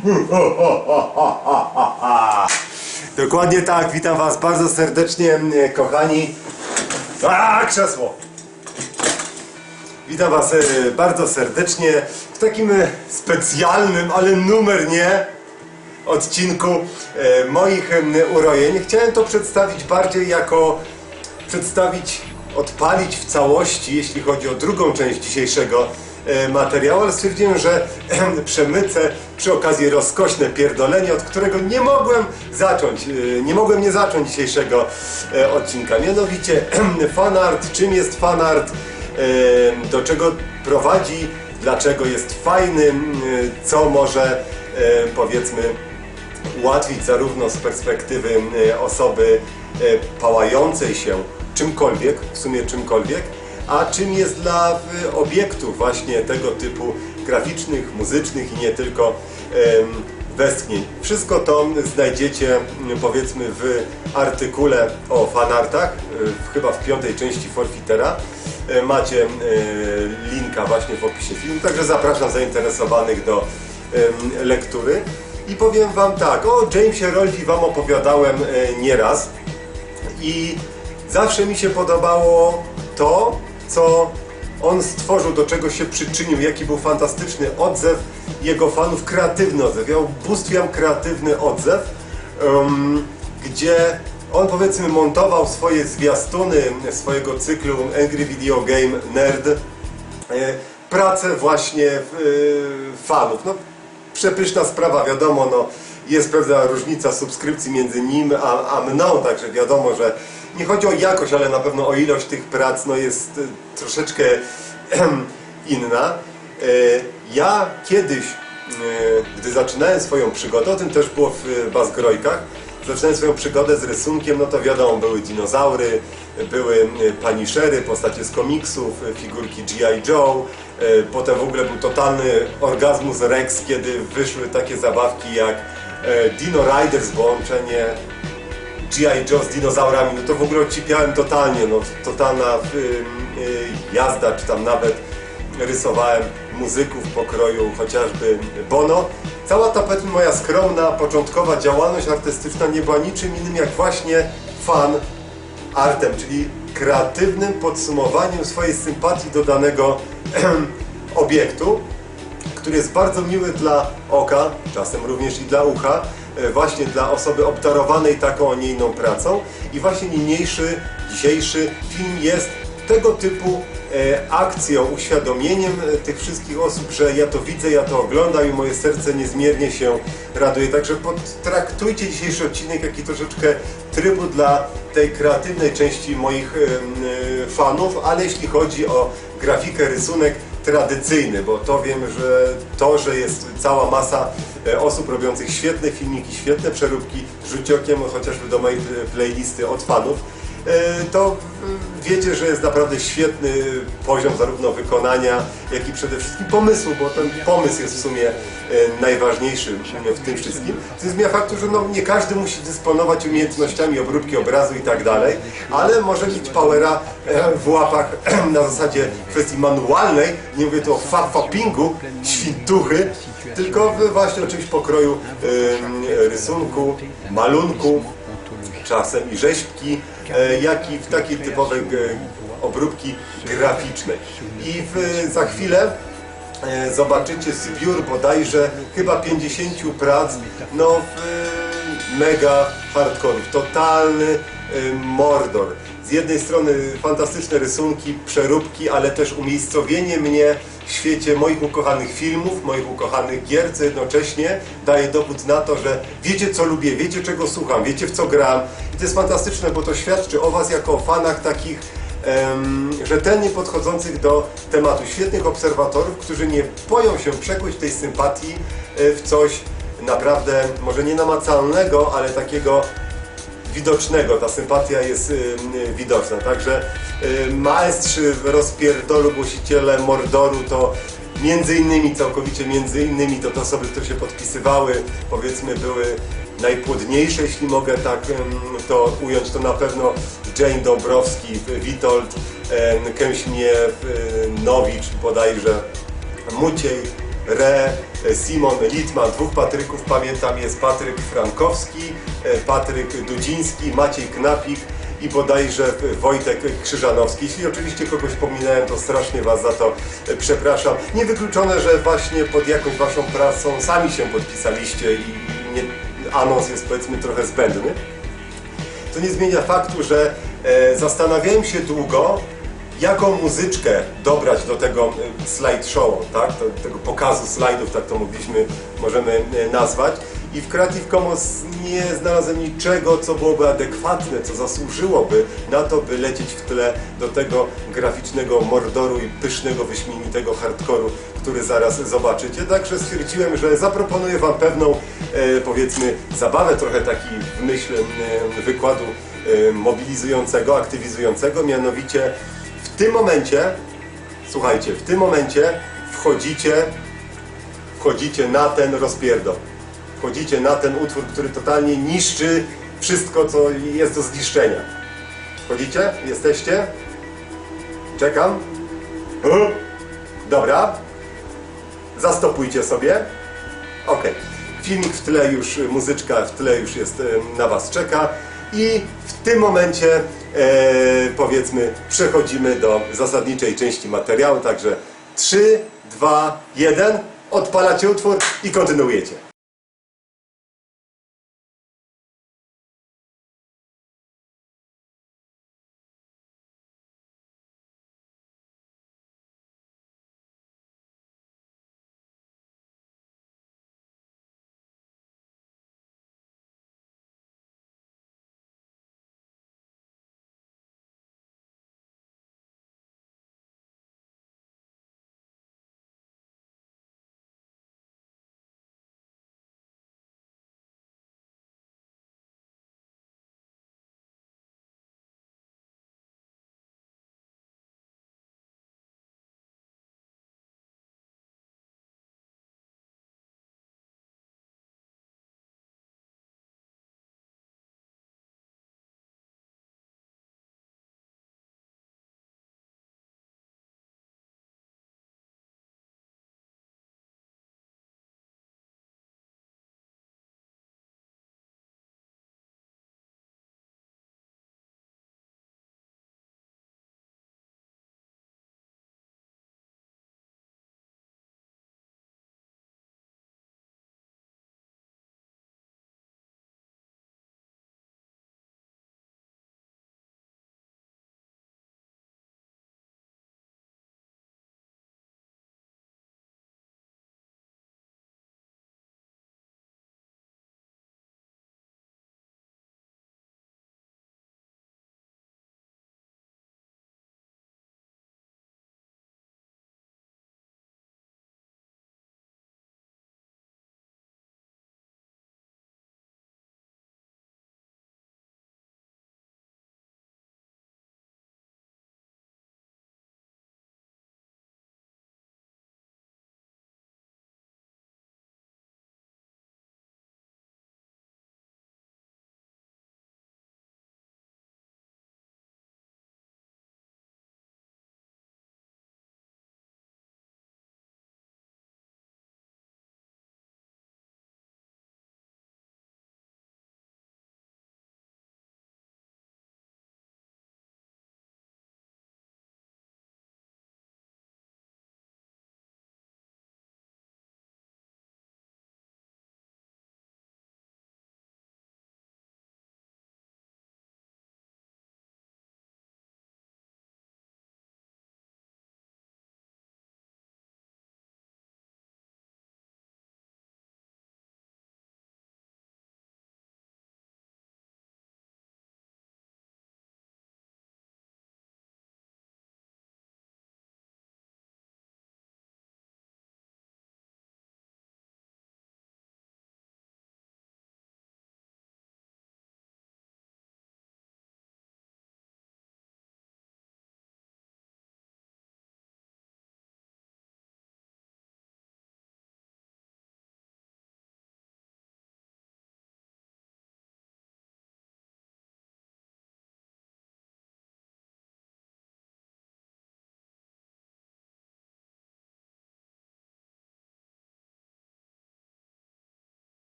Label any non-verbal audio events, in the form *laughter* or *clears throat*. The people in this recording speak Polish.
*laughs* Dokładnie tak, witam was bardzo serdecznie, kochani. A, krzesło! Witam was e, bardzo serdecznie w takim e, specjalnym, ale numer nie odcinku e, moich urojeń. Chciałem to przedstawić bardziej jako przedstawić, odpalić w całości, jeśli chodzi o drugą część dzisiejszego e, materiału, ale stwierdziłem, że em, przemycę przy okazji rozkośne pierdolenie, od którego nie mogłem zacząć, e, nie mogłem nie zacząć dzisiejszego e, odcinka. Mianowicie fanart, czym jest fanart, do czego prowadzi, dlaczego jest fajny, co może powiedzmy ułatwić zarówno z perspektywy osoby pałającej się czymkolwiek, w sumie czymkolwiek, a czym jest dla e, obiektów właśnie tego typu graficznych, muzycznych i nie tylko westchnień. Wszystko to znajdziecie m, powiedzmy w artykule o fanartach, w- chyba w piątej części Forfitera. E, Macie e, linka właśnie w opisie filmu, także zapraszam zainteresowanych do lektury. I powiem wam tak, o Jamesie Roldi wam opowiadałem e, nieraz i zawsze mi się podobało to, co on stworzył, do czego się przyczynił, jaki był fantastyczny odzew jego fanów, kreatywny odzew. Ja ubóstwiam kreatywny odzew, em, gdzie on powiedzmy montował swoje zwiastuny swojego cyklu Angry Video Game Nerd e, pracę właśnie e, fanów. No, przepyszna sprawa, wiadomo, no, jest pewna różnica subskrypcji między nim a, a mną, także wiadomo, że nie chodzi o jakość, ale na pewno o ilość tych prac no, jest e, troszeczkę *clears throat* inna. E, Ja kiedyś, e, gdy zaczynałem swoją przygodę, o tym też było w Bazgrojkach, zaczynałem swoją przygodę z rysunkiem, no to wiadomo, były dinozaury, były paniszery, postacie z komiksów, figurki G.I. Joe, potem w ogóle był totalny orgazmus Rex, kiedy wyszły takie zabawki jak Dino Riders, połączenie G.I. Joe z dinozaurami, no to w ogóle odcipiałem totalnie, no totalna y, jazda, czy tam nawet rysowałem muzyków pokroju chociażby Bono. Cała ta moja skromna, początkowa działalność artystyczna nie była niczym innym jak właśnie fan artem, czyli kreatywnym podsumowaniem swojej sympatii do danego *clears throat* obiektu który jest bardzo miły dla oka, czasem również i dla ucha, e, właśnie dla osoby obdarowanej taką, a nie inną pracą. I właśnie niniejszy, dzisiejszy film jest tego typu e, akcją, uświadomieniem e, tych wszystkich osób, że ja to widzę, ja to oglądam i moje serce niezmiernie się raduje. Także potraktujcie dzisiejszy odcinek jak i troszeczkę trybu dla tej kreatywnej części moich fanów, ale jeśli chodzi o grafikę, rysunek, tradycyjny, bo to wiem, że to, że jest cała masa e, osób robiących świetne filmiki, świetne przeróbki, rzućcie okiem chociażby do mojej playlisty od fanów, to e, wiecie, że jest naprawdę świetny poziom zarówno wykonania, jak i przede wszystkim pomysłu, bo ten pomysł jest w sumie e, najważniejszy w tym wszystkim. To jest faktu, że no, nie każdy musi dysponować umiejętnościami obróbki obrazu i tak dalej, ale może mieć powera e, w łapach *clears throat* na zasadzie kwestii manualnej, nie mówię tu o fab-fappingu, świntuchy, tylko właśnie o czymś pokroju rysunku, malunku, czasem i rzeźbki, jak i w takiej typowej e, obróbki graficznej. I w, za chwilę e, zobaczycie zbiór bodajże chyba 50 prac, no e, mega hardkorów, totalny e, mordor. Z jednej strony fantastyczne rysunki, przeróbki, ale też umiejscowienie mnie w świecie moich ukochanych filmów, moich ukochanych gier, co jednocześnie daje dowód na to, że wiecie co lubię, wiecie czego słucham, wiecie w co gram. I to jest fantastyczne, bo to świadczy o Was jako o fanach takich em, rzetelnie podchodzących do tematu. Świetnych obserwatorów, którzy nie boją się przekuć tej sympatii e, w coś naprawdę, może nie namacalnego, ale takiego widocznego. Ta sympatia jest y, y, widoczna. Także y, maestrzy rozpierdolu, głosiciele Mordoru to między innymi, całkowicie między innymi to te osoby, które się podpisywały, powiedzmy były najpłodniejsze, jeśli mogę tak to ująć, to na pewno Jane Dąbrowski, Witold, em, Kęśmiew, y, Nowicz bodajże, Muciej, Re, Simon Litman, dwóch Patryków, pamiętam, jest Patryk Frankowski, e, Patryk Dudziński, Maciej Knapik i bodajże Wojtek Krzyżanowski. Jeśli oczywiście kogoś pominąłem, to strasznie Was za to e, przepraszam. Niewykluczone, że właśnie pod jakąś Waszą pracą sami się podpisaliście i nie, anons jest powiedzmy trochę zbędny. To nie zmienia faktu, że e, zastanawiałem się długo, jaką muzyczkę dobrać do tego e, slideshow, tak? do tego pokazu slajdów, tak to mogliśmy, możemy e, nazwać. I w Creative Commons nie znalazłem niczego, co byłoby adekwatne, co zasłużyłoby na to, by lecieć w tle do tego graficznego mordoru i pysznego, wyśmienitego hardkoru, który zaraz zobaczycie. Także stwierdziłem, że zaproponuję Wam pewną, e, powiedzmy, zabawę, trochę taki w myśl wykładu mobilizującego, aktywizującego, mianowicie tym momencie, słuchajcie, w tym momencie wchodzicie, wchodzicie na ten rozpierdol. Wchodzicie na ten utwór, który totalnie niszczy wszystko, co jest do zniszczenia. Wchodzicie? Jesteście? Czekam. Dobra. Zastopujcie sobie. Ok. Filmik w tle już, muzyczka w tle już jest na Was czeka. I w tym momencie powiedzmy przechodzimy do zasadniczej części materiału. Także 3, 2, 1. Odpalacie utwór i kontynuujecie.